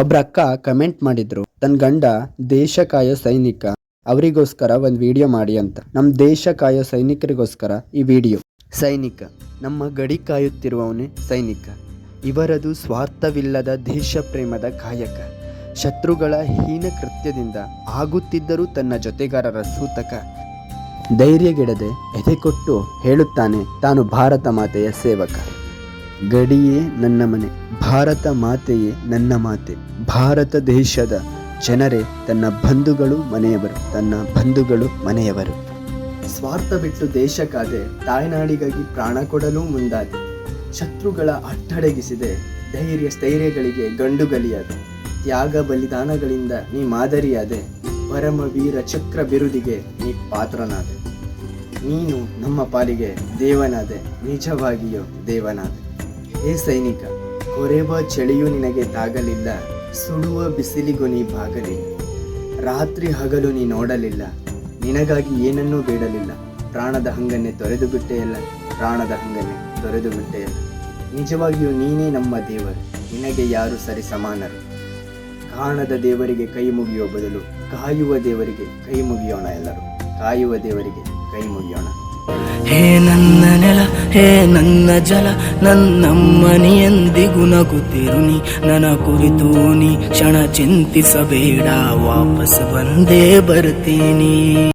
ಒಬ್ರ ಅಕ್ಕ ಕಮೆಂಟ್ ಮಾಡಿದ್ರು ತನ್ನ ಗಂಡ ದೇಶ ಕಾಯೋ ಸೈನಿಕ, ಅವರಿಗೋಸ್ಕರ ಒಂದು ವಿಡಿಯೋ ಮಾಡಿ ಅಂತ. ನಮ್ಮ ದೇಶ ಕಾಯೋ ಸೈನಿಕರಿಗೋಸ್ಕರ ಈ ವಿಡಿಯೋ ಸೈನಿಕ, ನಮ್ಮ ಗಡಿ ಕಾಯುತ್ತಿರುವವನೇ ಸೈನಿಕ. ಇವರದು ಸ್ವಾರ್ಥವಿಲ್ಲದ ದೇಶ ಪ್ರೇಮದ ಕಾಯಕ. ಶತ್ರುಗಳ ಹೀನ ಕೃತ್ಯದಿಂದ ಆಗುತ್ತಿದ್ದರೂ ತನ್ನ ಜೊತೆಗಾರರ ಸೂತಕ. ಧೈರ್ಯಗೆಡದೆ ಎದೆಕೊಟ್ಟು ಹೇಳುತ್ತಾನೆ, ತಾನು ಭಾರತ ಮಾತೆಯ ಸೇವಕ. ಗಡಿಯೇ ನನ್ನ ಮನೆ, ಭಾರತ ಮಾತೆಯೇ ನನ್ನ ಮಾತೆ. ಭಾರತ ದೇಶದ ಜನರೇ, ತನ್ನ ಬಂಧುಗಳು ಮನೆಯವರು, ತನ್ನ ಬಂಧುಗಳು ಮನೆಯವರು. ಸ್ವಾರ್ಥ ಬಿಟ್ಟು ದೇಶಕ್ಕಾದೆ ತಾಯ್ನಾಡಿಗಾಗಿ ಪ್ರಾಣ ಕೊಡಲು ಮುಂದಾದೆ. ಶತ್ರುಗಳ ಅಟ್ಟಡಗಿಸಿದೆ, ಧೈರ್ಯ ಸ್ಥೈರ್ಯಗಳಿಗೆ ಗಂಡುಗಲಿಯಾದೆ ತ್ಯಾಗ ಬಲಿದಾನಗಳಿಂದ ನೀ ಮಾದರಿಯಾದೆ. ಪರಮ ವೀರ ಚಕ್ರ ಬಿರುದಿಗೆ ನೀ ಪಾತ್ರನಾದೆ. ನೀನು ನಮ್ಮ ಪಾಲಿಗೆ ದೇವನಾದೆ, ನಿಜವಾಗಿಯೂ ದೇವನಾದೆ. ಹೇ ಸೈನಿಕ, ಕೊರೆವ ಚಳಿಯು ನಿನಗೆ ತಾಗಲಿಲ್ಲ, ಸುಡುವ ಬಿಸಿಲಿಗೂ ನೀ ಬಾಗಲಿಲ್ಲ ರಾತ್ರಿ ಹಗಲು ನೀ ನೋಡಲಿಲ್ಲ, ನಿನಗಾಗಿ ಏನನ್ನೂ ಬೇಡಲಿಲ್ಲ. ಪ್ರಾಣದ ಹಂಗನ್ನೇ ತೊರೆದು ಬಿಟ್ಟೆಯಲ್ಲ, ಪ್ರಾಣದ ಹಂಗನ್ನೇ ತೊರೆದು ಬಿಟ್ಟೆಯಲ್ಲ. ನಿಜವಾಗಿಯೂ ನೀನೇ ನಮ್ಮ ದೇವರು, ನಿನಗೆ ಯಾರು ಸರಿ ಸಮಾನರು? ಕಾಣದ ದೇವರಿಗೆ ಕೈ ಮುಗಿಯುವ ಬದಲು ಕಾಯುವ ದೇವರಿಗೆ ಕೈ ಮುಗಿಯೋಣ ಎಲ್ಲರೂ. ಕಾಯುವ ದೇವರಿಗೆ ಕೈ ಮುಗಿಯೋಣ. ಹೇ ನನ್ನ ನೆಲ, ಹೇ ನನ್ನ ಜಲ ನನ್ನಮ್ಮನಿಯಂದಿಗೂ ನಗುತ್ತಿರು ನೀ. ನನ್ನ ಕುರಿತು ನೀ ಕ್ಷಣ ಚಿಂತಿಸಬೇಡ, ವಾಪಸ್ ಬಂದೇ ಬರ್ತೀನಿ.